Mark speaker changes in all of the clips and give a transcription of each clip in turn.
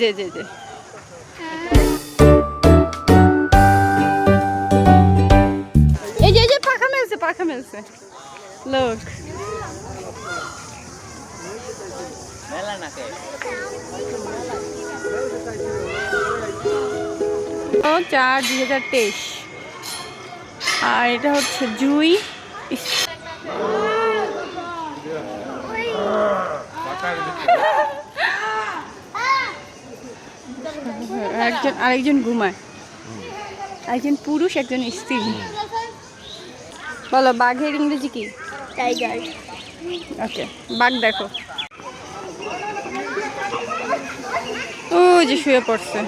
Speaker 1: যে যে এই যে যে, পাখা মেলছে পাখা মেলছে। লোক চার, দুই হাজার তেইশ। আর এটা হচ্ছে জুই। একজন আরেকজন ঘুমায়। একজন পুরুষ একজন স্ত্রী। বলো বাঘের ইংরেজি কি?
Speaker 2: টাইগার
Speaker 1: ওকে বাঘ দেখো। ও যে শুয়ে পড়ছে।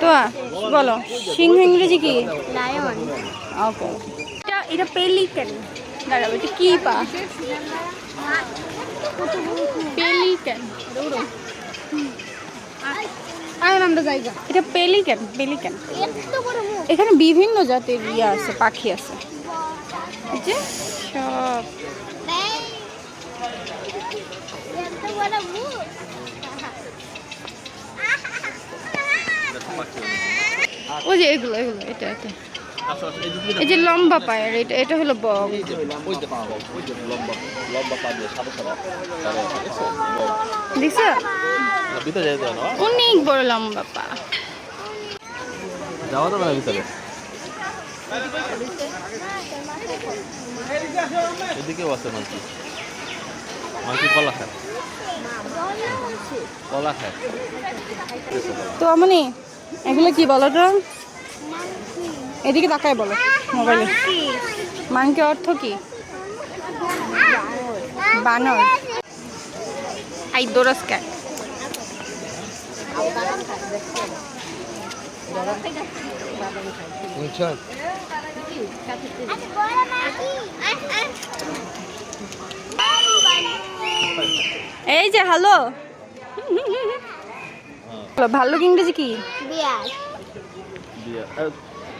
Speaker 1: তো বলো সিংহ ইংরেজি কি?
Speaker 2: Lion
Speaker 1: okay. এটা এটা পেলিকেন দাঁড়াবো এটা কি পা? পেলিকেন
Speaker 2: জায়গা
Speaker 1: এটা
Speaker 2: পেলিক্যান পেলিক্যান
Speaker 1: এখানে বিভিন্ন জাতের ইয়ে আছে পাখি আছে। যে সব। ওই যে এগুলো এগুলো এটা এটা। এই যে লম্বা পায়ের, এটা এটা হলো বক। অনেক বড় লম্বা পা।
Speaker 3: যাওয়া যাবে না ভিতরে আছে কলা খায় কলা খায়
Speaker 1: তো আমনি এগুলো কি বলো তো? এদিকে তাকায় বলো মোবাইলে মানকে অর্থ কি? বানর। আই দোরস ক্যাট এই যে হ্যালো ভাল্লুক ইংরেজি কি?
Speaker 2: বিয়ার।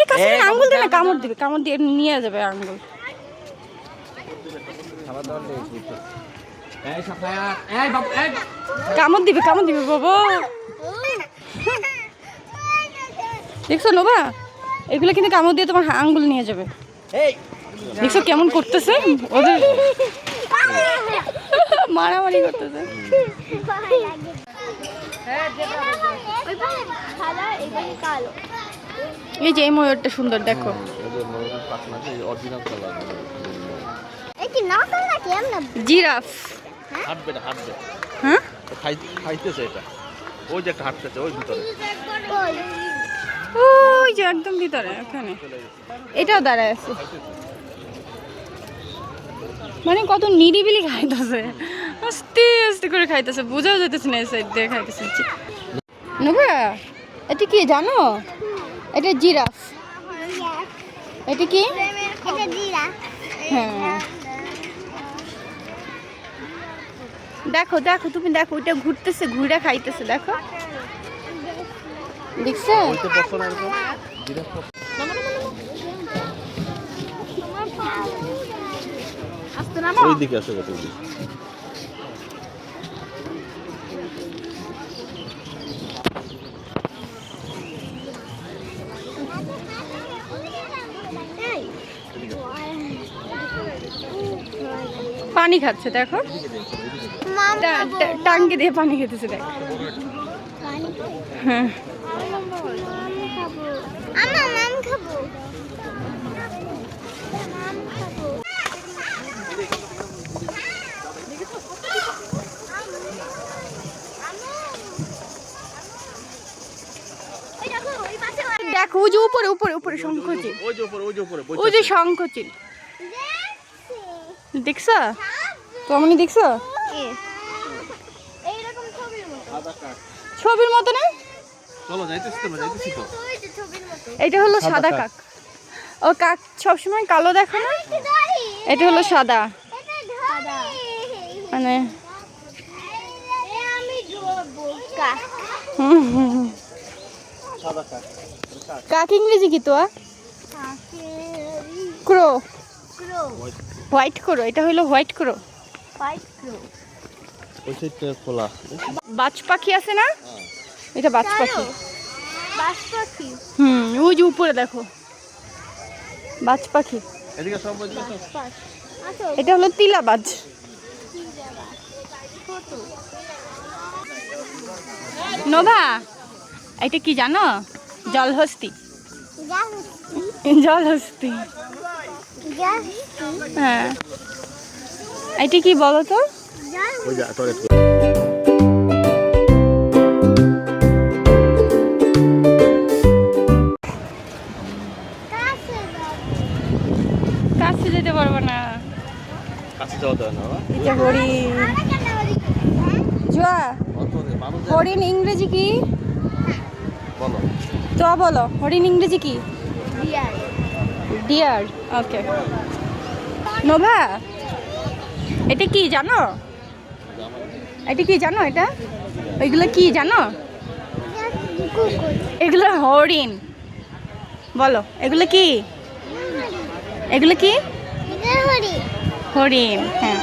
Speaker 1: এই কাছে আঙ্গুল দিলে কামড় দিবে কামড় দিয়ে নিয়ে যাবে আঙ্গুল। কামড় দিবে কামড় দিবে বাবা। দেখছ নোবা এগুলো কিন্তু কামড় দিয়ে তোমার আঙ্গুল নিয়ে যাবে।
Speaker 3: এই।
Speaker 1: দেখছ কেমন করতেছে? ওদের মারামারি করতেছে।
Speaker 2: কালো।
Speaker 1: এই যে এই ময়ূরটা সুন্দর দেখো।
Speaker 3: ওদের মনোরম পাখনা যে অরিজিনাল কালার
Speaker 2: এই কি নকল নাকি এমন?
Speaker 1: জিরাফ।
Speaker 3: হাঁটবে না হাঁটবে।
Speaker 1: হ্যাঁ?
Speaker 3: খাইতেছে এটা। ওই যে একটা হাঁটতেছে ওই ভিতরে।
Speaker 1: ওই যে একদম ভিতরে ওখানে। এটাও দাঁড়ায় আছে। মানে কত নিরিবিলি খাইতেছে। আস্তে আস্তে করে খাইতেছে বোঝাও যেতেছে না এই সাইড দিয়ে খাইতেছে। নোবা এটা কি জানো? এটা জিরাফ। এটা কি? হ্যাঁ। দেখো দেখো তুমি দেখো ওইটা ঘুরতেছে ঘুরে খাইতেছে দেখো। দেখছ?
Speaker 3: ওই দিকে আসো
Speaker 1: পানি খাচ্ছে দেখো।
Speaker 2: মাম
Speaker 1: টা- টা- টাঙ্কি দিয়ে পানি খেতেছে দেখ। হ্যাঁ।
Speaker 2: আমা মাম খাব মাম খাব। ওই দেখো ওই পাশে
Speaker 1: দেখো ওই যে উপরে উপরে উপরে শঙ্খচিল।
Speaker 3: ওই যে উপরে ওই যে উপরে
Speaker 1: ওই যে শঙ্খচিল। দেখছ? তুমি দেখছ?
Speaker 2: ছবির মতো।
Speaker 1: না?
Speaker 3: চলো যাইতেছি তো যাইতেছি তো।
Speaker 2: ওই যে ছবির মতো।
Speaker 1: এটা হলো
Speaker 3: সাদা কাক।
Speaker 1: ও কাক সবসময় কালো দেখো না? এটা হলো সাদা। মানে
Speaker 2: কাক।
Speaker 1: ইংরেজি কি তো ক্রো।
Speaker 2: ক্রো।
Speaker 1: হোয়াইট ক্রো এটা হলো হোয়াইট ক্রো
Speaker 2: হোয়াইট ক্রো
Speaker 3: খোলা।
Speaker 1: বাজ পাখি আছে না? এটা বাজ পাখি।
Speaker 2: বাস পাখি।
Speaker 1: হুম ওই যে উপরে দেখো। বাজ পাখি।
Speaker 2: আসো
Speaker 1: এটা হলো তিলাবাজ নোভা এটা কি জানো? জলহস্তি। জলহস্তি। হ্যাঁ। এটা কি বলো তো?
Speaker 3: ওই যে
Speaker 1: কাছে যেতে পারব না।
Speaker 3: কাছে যাওয়া যায় না না?
Speaker 1: এটা হরিণ। জুয়া। হরিণ ইংরেজি কি?
Speaker 3: বলো।
Speaker 1: তো বলো। হরিণ ইংরেজি কি? ডিয়ার ওকে নোভা এটা কি জানো? এটা কি জানো এটা? এগুলো কি জানো? এগুলো হরিণ। বলো এগুলো কি? এগুলো কি? হরিণ হ্যাঁ।